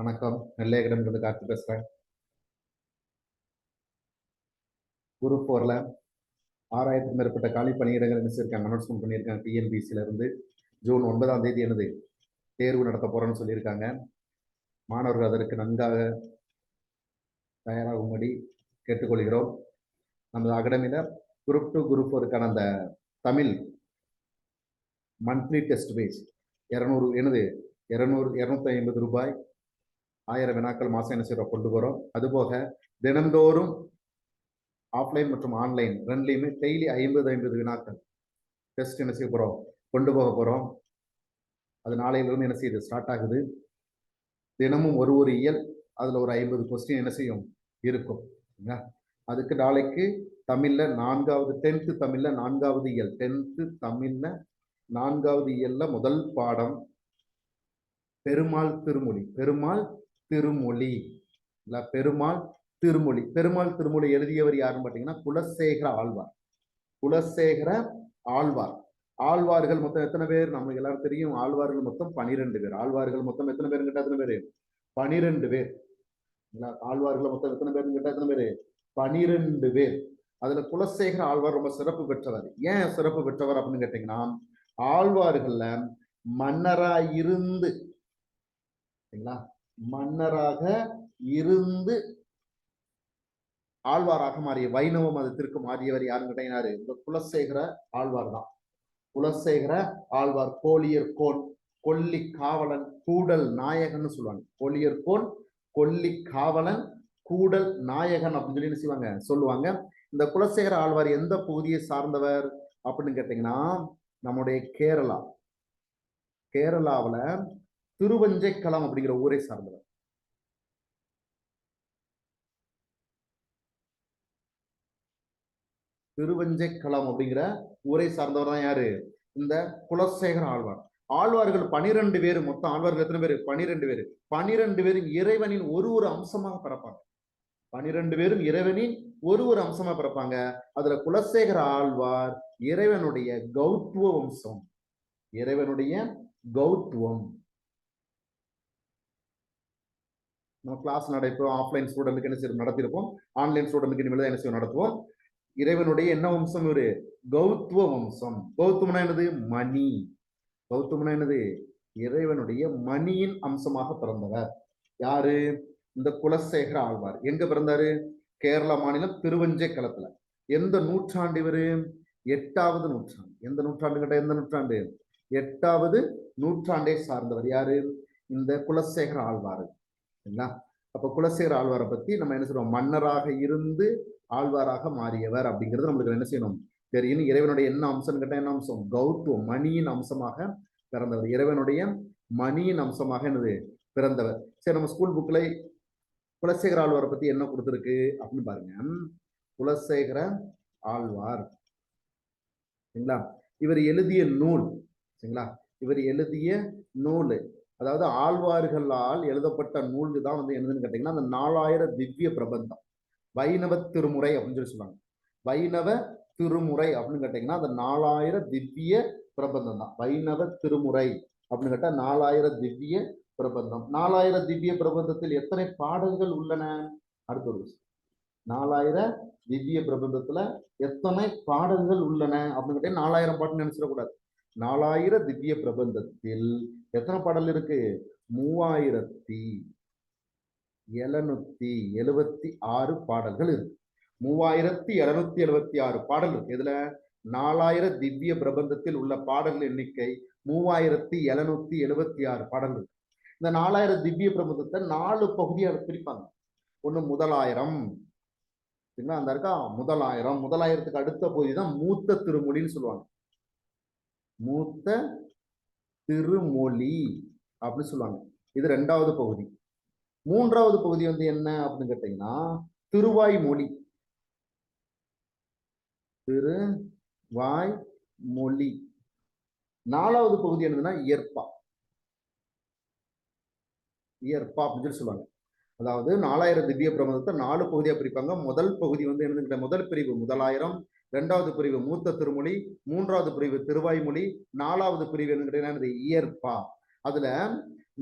வணக்கம். நெல்லை அகாடமிலிருந்து காத்து பேசுறேன். குரூப் ஃபோர்ல ஆறாயிரத்துக்கும் மேற்பட்ட காலி பணியிடங்கள் என்ன செய்யிருக்காங்க அனௌன்ஸ்மெண்ட் பண்ணியிருக்காங்க டிஎன்பிசில இருந்து ஜூன் ஒன்பதாம் தேதி எனது தேர்வு நடத்த போறோம்னு சொல்லியிருக்காங்க. மாணவர்கள் அதற்கு நன்காக தயாராகும்படி கேட்டுக்கொள்கிறோம். நமது அகாடமியில குரூப் டூ குரூப் ஃபோருக்கான அந்த தமிழ் மந்த்லி டெஸ்ட் பேஸ் இரநூறு எனது இரநூறு இரநூத்தி ஐம்பது ரூபாய் ஆயிரம் வினாக்கள் மாசம் என்ன செய்யறோம் கொண்டு போறோம். அதுபோக தினந்தோறும் ஆஃப்லைன் மற்றும் ஆன்லைன் ரெண்டுலையுமே டெய்லி ஐம்பது ஐம்பது வினாக்கள். டெஸ்ட் என்ன செய்ய போறோம்? கொண்டு போக போறோம். அது நாளையிலிருந்து என்ன செய்யுது? ஸ்டார்ட் ஆகுது. தினமும் ஒரு ஒரு இயல் அதுல ஒரு ஐம்பது கொஸ்டின் என்ன செய்யும்? இருக்கும். சரிங்களா? அதுக்கு நாளைக்கு தமிழ்ல நான்காவது டென்த்து தமிழ்ல நான்காவது இயல். டென்த்து தமிழ்ல நான்காவது இயல்ல முதல் பாடம். பெருமாள் திருமொழி. பெருமாள் திருமொழி. இல்ல பெருமாள் திருமொழி. பெருமாள் திருமொழி எழுதியவர் யாருன்னு பார்த்தீங்கன்னா குலசேகர ஆழ்வார். குலசேகர ஆழ்வார். ஆழ்வார்கள் மொத்தம் எத்தனை பேர்? நம்ம எல்லாரும் தெரியும் ஆழ்வார்கள் மொத்தம் பனிரெண்டு பேர். ஆழ்வார்கள் மொத்தம் எத்தனை பேர் கிட்ட எத்தனை பேர்? பனிரெண்டு பேர். ஆழ்வார்கள் மொத்தம் எத்தனை பேர் கிட்ட எத்தனை பேர்? பனிரெண்டு பேர். அதுல குலசேகர ஆழ்வார் ரொம்ப சிறப்பு பெற்றவர். ஏன் சிறப்பு பெற்றவர் அப்படின்னு கேட்டீங்கன்னா ஆழ்வார்கள்ல மன்னரா இருந்து சரிங்களா? மன்னராக இருந்து ஆழ்வாராக மாறிய வைணவ மதத்திற்கு மாறியவர் யாருன்னு கேட்டீங்கன்னா இந்த குலசேகர ஆழ்வார் தான். குலசேகர ஆழ்வார் கோழியர் கோன் கொல்லி காவலன் கூடல் நாயகன்னு சொல்லுவாங்க. கோழியர் கோன் கொல்லி காவலன் கூடல் நாயகன் அப்படின்னு சொல்லி என்ன செய்வாங்க? சொல்லுவாங்க. இந்த குலசேகர ஆழ்வார் எந்த பகுதியை சார்ந்தவர் அப்படின்னு கேட்டீங்கன்னா நம்முடைய கேரளா. கேரளாவில் திருவஞ்சைக்களம் அப்படிங்கிற ஊரை சார்ந்தவர். திருவஞ்சைக்களம் அப்படிங்கிற ஊரை சார்ந்தவர் தான் யாரு? இந்த குலசேகர ஆழ்வார். ஆழ்வார்கள் பனிரெண்டு பேர் மொத்தம் ஆழ்வார்கள் எத்தனை பேர்? பனிரெண்டு பேர். பனிரெண்டு பேரும் இறைவனின் ஒரு ஒரு அம்சமாக பிறப்பாங்க. பனிரெண்டு பேரும் இறைவனின் ஒரு ஒரு அம்சமா பிறப்பாங்க. அதுல குலசேகர ஆழ்வார் இறைவனுடைய கௌத்துவ வம்சம். இறைவனுடைய கௌத்துவம். நம்ம கிளாஸ் நடப்போம் ஆஃப்லைன் ஸ்டூடெண்ட்டுக்கு என்ன செய்யும் நடத்திருப்போம். ஆன்லைன் ஸ்டூடெண்ட்டுக்கு இனிமேல் தான் என்ன செய்யும் நடத்துவோம். இறைவனுடைய என்ன வம்சம் இவரு? கௌத்துவ வம்சம். கௌதம்னா என்னது? மணி. கௌதம்னா என்னது? இறைவனுடைய மணியின் அம்சமாக பிறந்தவர். யாரு? இந்த குலசேகர ஆழ்வார். எங்க பிறந்தாரு? கேரள மாநிலம் திருவஞ்சைக்களத்துல. எந்த நூற்றாண்டு இவரு? எட்டாவது நூற்றாண்டு. எந்த நூற்றாண்டு கிட்ட எந்த நூற்றாண்டு? எட்டாவது நூற்றாண்டை சார்ந்தவர் யாரு? இந்த குலசேகர ஆழ்வார். சரிங்களா அப்போ குலசேர ஆழ்வாரை பற்றி நம்ம என்ன சொல்றோம்? மன்னராக இருந்து ஆழ்வாராக மாறியவர் அப்படிங்கிறது நம்மளுக்கு என்ன செய்யணும்? தெரியும். இறைவனுடைய என்ன அம்சம்னு கேட்டால் என்ன அம்சம்? கௌத்துவம் மணியின் அம்சமாக பிறந்தவர். இறைவனுடைய மணியின் அம்சமாக என்னது? பிறந்தவர். சரி நம்ம ஸ்கூல் புக்கில் குலசேகர ஆழ்வாரை பற்றி என்ன கொடுத்துருக்கு அப்படின்னு பாருங்க. குலசேகர ஆழ்வார். சரிங்களா? இவர் எழுதிய நூல். சரிங்களா? இவர் எழுதிய நூல். அதாவது ஆழ்வார்களால் எழுதப்பட்ட நூல் தான் வந்து என்னதுன்னு கேட்டீங்கன்னா அந்த நாலாயிரம் திவ்ய பிரபந்தம். வைணவ திருமுறை அப்படின்னு சொல்லி சொல்லுவாங்க. வைணவ திருமுறை அப்படின்னு கேட்டீங்கன்னா அந்த நாலாயிரம் திவ்ய பிரபந்தம் தான். வைணவ திருமுறை அப்படின்னு கேட்டால் நாலாயிரம் திவ்ய பிரபந்தம். நாலாயிரம் திவ்ய பிரபந்தத்தில் எத்தனை பாடல்கள் உள்ளன? அடுத்த ஒரு விஷயம் நாலாயிரம் திவ்ய பிரபந்தத்துல எத்தனை பாடல்கள் உள்ளன? அப்படின்னு கேட்டீங்கன்னா நாலாயிரம் பாட்டு நினைச்சிடக்கூடாது. நாலாயிரம் திவ்ய பிரபந்தத்தில் எத்தனை பாடல் இருக்கு? மூவாயிரத்தி எழுநூத்தி எழுவத்தி ஆறு பாடல்கள் இருக்கு. மூவாயிரத்தி எழுநூத்தி எழுவத்தி ஆறு பாடல் இருக்கு. இதுல நாலாயிரம் திவ்ய பிரபந்தத்தில் உள்ள பாடல்கள் எண்ணிக்கை மூவாயிரத்தி எழுநூத்தி எழுவத்தி ஆறு பாடல்கள் இந்த நாலாயிரம் திவ்ய பிரபந்தத்தை நாலு பகுதியாக பிரிப்பாங்க. ஒண்ணு முதலாயிரம் என்ன அந்த இருக்கா? முதலாயிரம். முதலாயிரத்துக்கு அடுத்த பகுதி தான் மூத்த திருமொழின்னு சொல்லுவாங்க. மூத்த திருமொழி அப்படின்னு சொல்லுவாங்க. இது ரெண்டாவது பகுதி. மூன்றாவது பகுதி வந்து என்ன அப்படின்னு கேட்டீங்கன்னா திருவாய் மொழி திருவாய் மொழி நாலாவது பகுதி என்னதுன்னா இயற்பா. இயற்பா அப்படின்னு சொல்லி சொல்லுவாங்க. அதாவது நாலாயிரம் திவ்ய பிரபந்தத்தை நாலு பகுதியா பிரிப்பாங்க. முதல் பகுதி வந்து என்னது முதல் பிரிவு முதலாயிரம் ரெண்டாவது பிரிவு மூத்த திருமொழி மூன்றாவது பிரிவு திருவாய்மொழி நாலாவது பிரிவு என்னது? இயற்பா. அதுல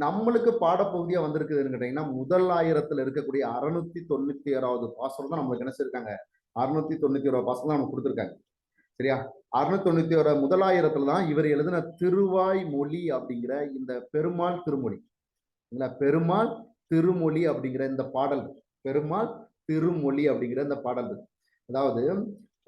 நம்மளுக்கு பாடப்பகுதியா வந்திருக்குதுன்னு கேட்டீங்கன்னா முதல் ஆயிரத்துல இருக்கக்கூடிய அறுநூத்தி தொண்ணூத்தி ஆறாவது பாசனம் தான் நம்மளுக்கு என்ன செய்யிருக்காங்க அறுநூத்தி தொண்ணூத்தி ஓராவது பாசனம் தான் நமக்கு கொடுத்துருக்காங்க. சரியா? அறுநூத்தி தொண்ணூத்தி ஓரா முதலாயிரத்துல தான் இவர் எழுதின திருவாய் மொழி அப்படிங்கிற இந்த பெருமாள் திருமொழி. இல்ல பெருமாள் திருமொழி அப்படிங்கிற இந்த பாடல். பெருமாள் திருமொழி அப்படிங்கிற இந்த பாடல். அதாவது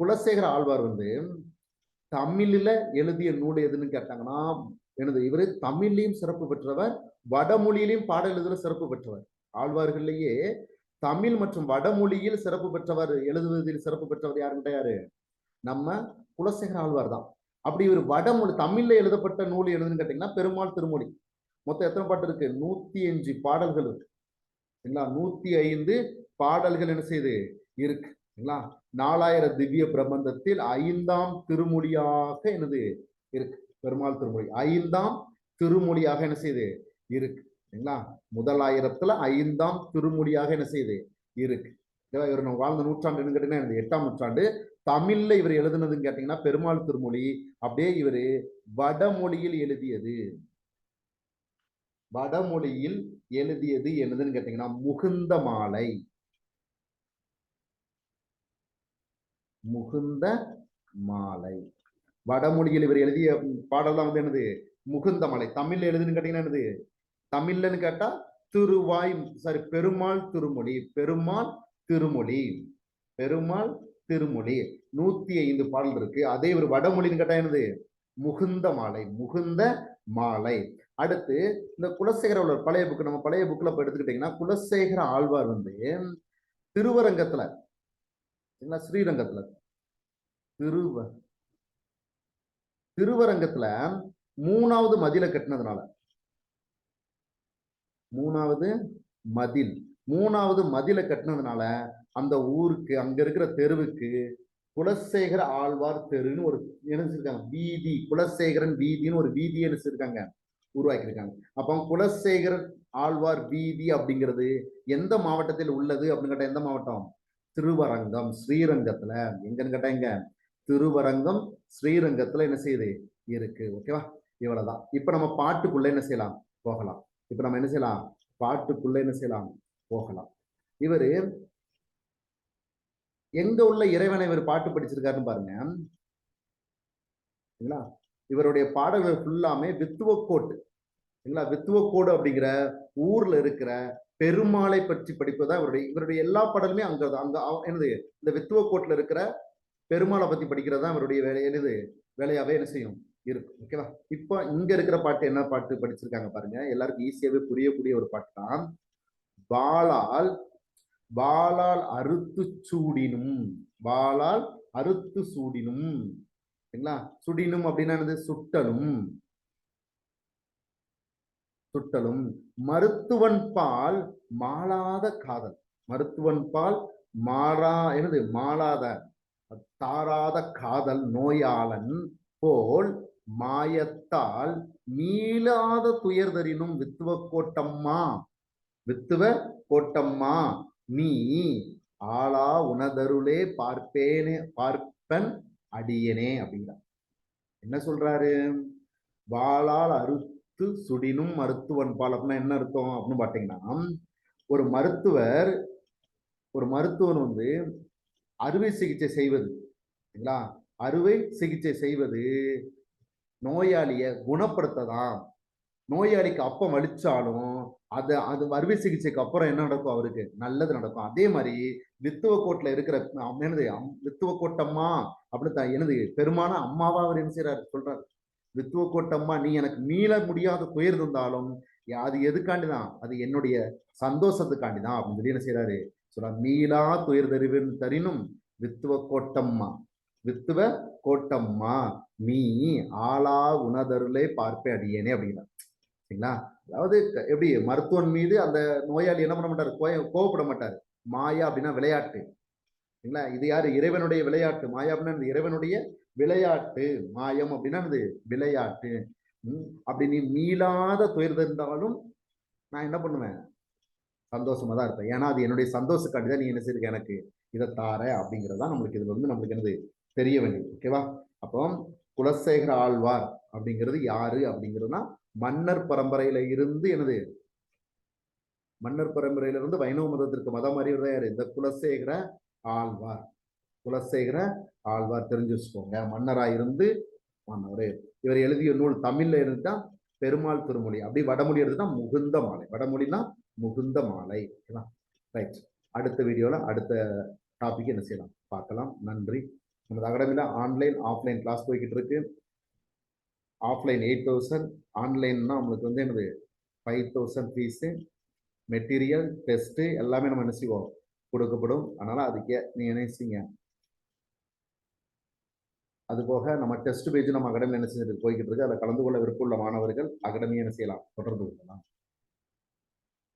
குலசேகர ஆழ்வார் வந்து தமிழில் எழுதிய நூல் எதுன்னு கேட்டாங்கன்னா எனது இவர் தமிழ்லையும் சிறப்பு பெற்றவர் வடமொழியிலையும் பாடல் எழுதுல சிறப்பு பெற்றவர். ஆழ்வார்கள்லேயே தமிழ் மற்றும் வடமொழியில் சிறப்பு பெற்றவர் எழுதுவதில் சிறப்பு பெற்றவர் யாருக்கிட்ட யாரு? நம்ம குலசேகர ஆழ்வார் தான். அப்படி இவர் வடமொழி தமிழ்ல எழுதப்பட்ட நூல் எழுதுன்னு கேட்டீங்கன்னா பெருமாள் திருமொழி. மொத்தம் எத்தனை பாட்டு இருக்கு? நூத்தி அஞ்சு பாடல்கள் இருக்கு. சரிங்களா நூத்தி ஐந்து பாடல்கள் என்ன செய்யுது இருக்கு. சரிங்களா நாலாயிரம் திவ்ய பிரபந்தத்தில் ஐந்தாம் திருமொழியாக எனது இருக்கு. பெருமாள் திருமொழி ஐந்தாம் திருமொழியாக என்ன செய்யுது இருக்கு. சரிங்களா? முதலாயிரத்துல ஐந்தாம் திருமொழியாக என்ன செய்யுது இருக்கு. இவர் நம்ம வாழ்ந்த நூற்றாண்டு கேட்டீங்கன்னா எட்டாம் நூற்றாண்டு. தமிழ்ல இவர் எழுதுனதுன்னு கேட்டீங்கன்னா பெருமாள் திருமொழி அப்படியே இவர் வடமொழியில் எழுதியது. வடமொழியில் எழுதியது என்னதுன்னு கேட்டீங்கன்னா முகுந்த மாலை. முகுந்த மாலை. வடமொழியில் இவர் எழுதிய பாடல் தான் வந்து என்னது? முகுந்த மலை. தமிழ்ல எழுதுன்னு கேட்டீங்கன்னா என்னது? தமிழ்லன்னு கேட்டா திருவாய் சாரி பெருமாள் திருமொழி. பெருமாள் திருமொழி. பெருமாள் திருமொழி. நூத்தி ஐந்து பாடல் இருக்கு. அதே ஒரு வடமொழின்னு கேட்டா என்னது? முகுந்த மாலை. முகுந்த மாலை. அடுத்து இந்த குலசேகர உள்ள பழைய புக்கு நம்ம பழைய புக்ல இப்போ எடுத்துக்கிட்டீங்கன்னா குலசேகர ஆழ்வார் வந்து திருவரங்கத்துல ஸ்ரீரங்கத்துல? திருவ திருவரங்கத்துல மூணாவது மதில கட்டினதுனால. மூணாவது மதில். மூணாவது மதில கட்டினதுனால அந்த ஊருக்கு அங்க இருக்கிற தெருவுக்கு குலசேகர ஆழ்வார் தெருன்னு ஒரு நினைச்சிருக்காங்க வீதி. குலசேகரன் வீதின்னு ஒரு வீதியை நினைச்சிருக்காங்க உருவாக்கியிருக்காங்க. அப்போ குலசேகரன் ஆழ்வார் வீதி அப்படிங்கிறது எந்த மாவட்டத்தில் உள்ளது அப்படின்னு கேட்டால் எந்த மாவட்டம்? திருவரங்கம் ஸ்ரீரங்கத்துல. எங்கன்னு கேட்டா எங்க? திருவரங்கம் ஸ்ரீரங்கத்துல என்ன செய்யுது? இருக்கு. ஓகேவா இவ்வளவுதான். இப்ப நம்ம பாட்டுக்குள்ள என்ன செய்யலாம்? போகலாம். இப்ப நம்ம என்ன செய்யலாம்? பாட்டுக்குள்ள என்ன செய்யலாம்? போகலாம். இவரு எங்க உள்ள இறைவனை இவர் பாட்டு படிச்சிருக்காருன்னு பாருங்க. சரிங்களா? இவருடைய பாடல்கள் ஃபுல்லாமே வித்துவக்கோட்டு. சரிங்களா வித்துவக்கோடு அப்படிங்கிற ஊர்ல இருக்கிற பெருமாளை பற்றி படிப்பதா இவருடைய இவருடைய எல்லா பாடலுமே அங்க அங்க என்னது இந்த வித்துவக்கோட்டில் இருக்கிற பெருமாளை பத்தி படிக்கிறது தான் இவருடைய வேலை என்னது வேலையாவே என்ன செய்யும்? இருக்கும் ஓகேவா இப்போ இங்க இருக்கிற பாட்டு என்ன பாட்டு படிச்சிருக்காங்க பாருங்க. எல்லாருக்கும் ஈஸியாவே புரியக்கூடிய ஒரு பாட்டு தான் வாளால் வாளால் அறுத்து சூடினும் வாளால் அறுத்து சூடினும் சரிங்களா? சுடினும் அப்படின்னா என்னது சுட்டலும் சுட்டலும் மருத்துவன் பால் மாளாத காதல். மருத்துவன் பால் மாறா என்னது? மாளாத தாராத காதல் நோயாளன் போல் மாயத்தால் மீளாத துயர்தரினும் வித்துவ கோட்டம்மா. வித்துவ கோட்டம்மா நீ ஆளா உனதருளே பார்ப்பேனே பார்ப்பன் அடியனே அப்படிங்கிறார். என்ன சொல்றாரு? வாளால் மருத்து சுடினும் மருத்துவன் பால் அப்படின்னா என்ன அர்த்தம் அப்படின்னு பாத்தீங்கன்னா ஒரு மருத்துவர் ஒரு மருத்துவர் வந்து அறுவை சிகிச்சை செய்வது சரிங்களா அறுவை சிகிச்சை செய்வது நோயாளிய குணப்படுத்ததான். நோயாளிக்கு அப்போ வலிச்சாலும் அது அது அறுவை சிகிச்சைக்கு அப்புறம் என்ன நடக்கும் அவருக்கு? நல்லது நடக்கும். அதே மாதிரி வித்துவ கோட்டில் இருக்கிற என்னது வித்துவ கோட்டம்மா அப்படின்னு எனது பெருமான அம்மாவா அவர் என்ன செய்யறாரு சொல்றாரு. வித்துவ கோட்டம்மா நீ எனக்கு மீள முடியாத துயர் இருந்தாலும் அது எதுக்காண்டி தான் அது என்னுடைய சந்தோஷத்துக்காண்டி தான் அப்படின்னு சொல்லி என்ன செய்யறாரு சொல்ற மீளா துயர் தருவின் தரினும் வித்துவ கோட்டம்மா. வித்துவ கோட்டம்மா நீ ஆளா உணதருளே பார்ப்பே அடியேனே அப்படின்னா சரிங்களா? அதாவது எப்படி? மருத்துவன் மீது அந்த நோயாளி என்ன பண்ண மாட்டார்? கோவப்பட மாட்டார். மாயா அப்படின்னா விளையாட்டு. சரிங்களா? இது யாரு? இறைவனுடைய விளையாட்டு. மாயா அப்படின்னா இறைவனுடைய விளையாட்டு மாயம் அப்படின்னா அது விளையாட்டு. அப்படி நீ மீளாத துயர் இருந்தாலும் நான் என்ன பண்ணுவேன்? சந்தோஷமா தான் இருப்பேன். ஏன்னா அது என்னுடைய சந்தோஷக்காண்டி தான் நீ என்ன செய்யிருக்க எனக்கு இதை தார அப்படிங்கிறதா நம்மளுக்கு இதுல வந்து நம்மளுக்கு என்னது? தெரிய வேண்டியது ஓகேவா அப்போ குலசேகர ஆழ்வார் அப்படிங்கிறது யாரு? அப்படிங்கிறதுனா மன்னர் பரம்பரையில இருந்து எனது மன்னர் பரம்பரையில இருந்து வைணவ மதத்திற்கு மதம் அறிவுரை யாரு? இந்த குலசேகர ஆழ்வார். குலசேகர ஆழ்வார் தெரிஞ்சு வச்சுக்கோங்க மன்னராக இருந்து மன்னர் இவர் எழுதிய நூல் தமிழ்ல இருந்தா பெருமாள் திருமொழி. அப்படி வடமொழி எடுத்துட்டா முகுந்த மாலை. வடமொழினா முகுந்த மாலை. ஓகேவா? ரைட் அடுத்த வீடியோவில் அடுத்த டாபிக் என்ன செய்யலாம்? பார்க்கலாம். நன்றி. நமது அகாடமியில் ஆன்லைன் ஆஃப்லைன் கிளாஸ் போய்கிட்டு இருக்கு. ஆஃப்லைன் எயிட் தௌசண்ட் ஆன்லைன்னா நம்மளுக்கு வந்து என்னது? Five thousand fees material test எல்லாமே நம்ம என்ன செய்வோம்? கொடுக்கப்படும். அதனால் அதுக்கே நீங்கள் என்ன அது போக நம்ம டெஸ்ட் பேஜ் நம்ம அகாடமி என்ன செஞ்சுட்டு போய்கிட்டு இருக்கு அதில் கலந்து கொள்ள விருப்பமுள்ள மாணவர்கள் அகாடமியை என்ன செய்யலாம்? தொடர்பு கொள்ளலாம்.